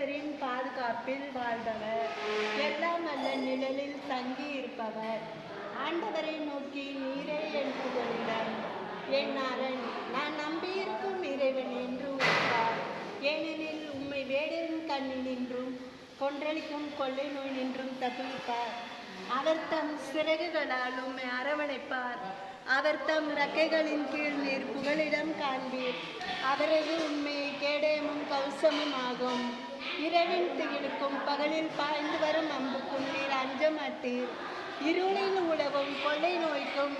புனிதரின் பாதுகாப்பில் வாழ்பவர் எல்லாம் அல்ல நிழலில் தங்கி இருப்பவர். ஆண்டவரை நோக்கி நீரே என்று புகழிடம். என் அரண் நான் நம்பியிருக்கும் இறைவன் என்று உரைத்தார். ஏனெனில் உம்மை வேடரின் கண்ணில் நின்றும் கொன்றளிக்கும் கொள்ளை நோய் நின்றும் தப்பிப்பார் அவர் தம் சிறகுகளால் உம்மை அரவணைப்பார். அவர் தம் ரக்கைகளின் கீழ் நீர் புகலிடம் காண்பீர். அவரது உண்மையை கேடயமும் கவசமும் ஆகும். இரவின் திகிலுக்கும் பகலில் பாய்ந்து வரும் அம்புக்கும் நீர் அஞ்சமாட்டீர் இருளில் உழவும் கொள்ளை நோய்க்கும்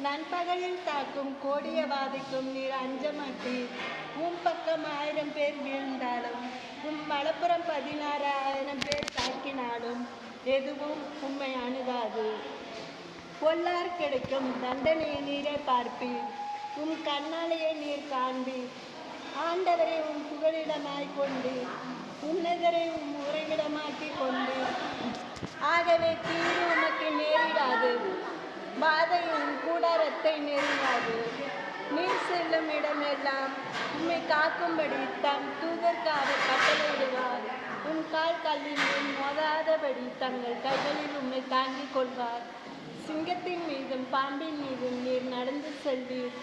நண்பகலில் தாக்கும் கோடிய வாதிக்கும் நீர் அஞ்சமாட்டீர் உன் பக்கம் ஆயிரம் பேர் வீழ்ந்தாலும் உம் பதினாறு பதினாறாயிரம் பேர் தாக்கினாலும் எதுவும் உண்மை அணுகாது. பொல்லார் கிடைக்கும் தண்டனையை நீரே பார்ப்பீர். உன் கண்ணாலேயே நீர் காண்பீர். ஆண்டவரை உன் புகலிடமாய் கொண்டு உன்னதரை உம் உறைவிடமாக்கி கொண்டு ஆகவே தீரு உமக்கு நேரிடாது. பாதை உன் கூடாரத்தை நெருங்காது. நீர் செல்லும் இடமெல்லாம் உம்மை காக்கும்படி தம் தூதர்க்கு அவர் கட்டளையிடுவார். உன் கால் கல்லில் மோதாதபடி தங்கள் கைகளில் உம்மை தாங்கிக் கொள்வார். சிங்கத்தின் மீதும் பாம்பின் மீதும் நீர் நடந்து செல்வீர்.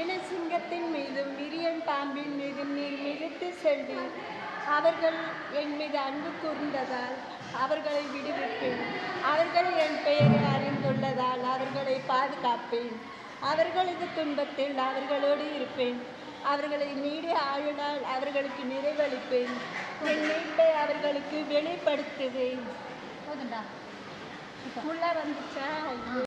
இன சிங்கத்தின் மீதும் விரியன் பாம்பின் மீதும் நீர் மிதித்து செல்வீர். அவர்கள் என் மீது அன்பு கூர்ந்ததால் அவர்களை விடுவிப்பேன். அவர்கள் என் பெயரை அறிந்துள்ளதால் அவர்களை பாதுகாப்பேன். அவர்களது துன்பத்தில் அவர்களோடு இருப்பேன். அவர்களை நீடிய ஆயுளால் அவர்களுக்கு நிறைவளிப்பேன். என் மீட்பை அவர்களுக்கு வெளிப்படுத்துவேன். போதுண்டா. உள்ள வந்துச்சா?